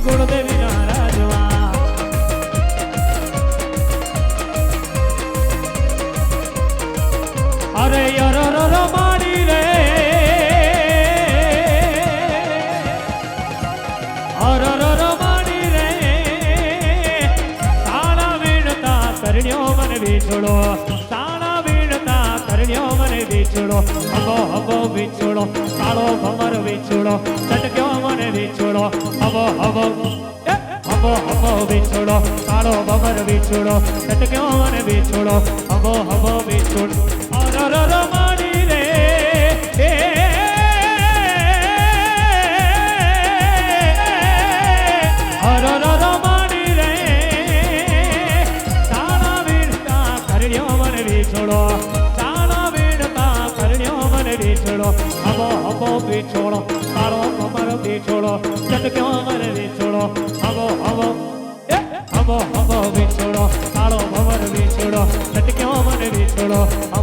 શ્રી ગુણદેવી ના રાજવા અરે યર રમાડી રે. અર રમાડી રે. તાણા વીણતા કરણ્યો મને વીછડો તાણા વીણતા કરણ્યો મને વીછડો વિછોડો, હવો હવો. હવો હવો વિછોડો, કાળો બબર વિછોડો, ચટક્યો અને વિછોડો, હવો હવો વિછોડો. અરર માડી રે. એ અરર વિછોડો હબો હબો વિછોડો કાળો કમર વિછોડો ચટક્યો મને વિછોડો હબો હબો હબો હબો વિછોડો કાળો ભમર વિછોડો ચટક્યો વિછોડો હબો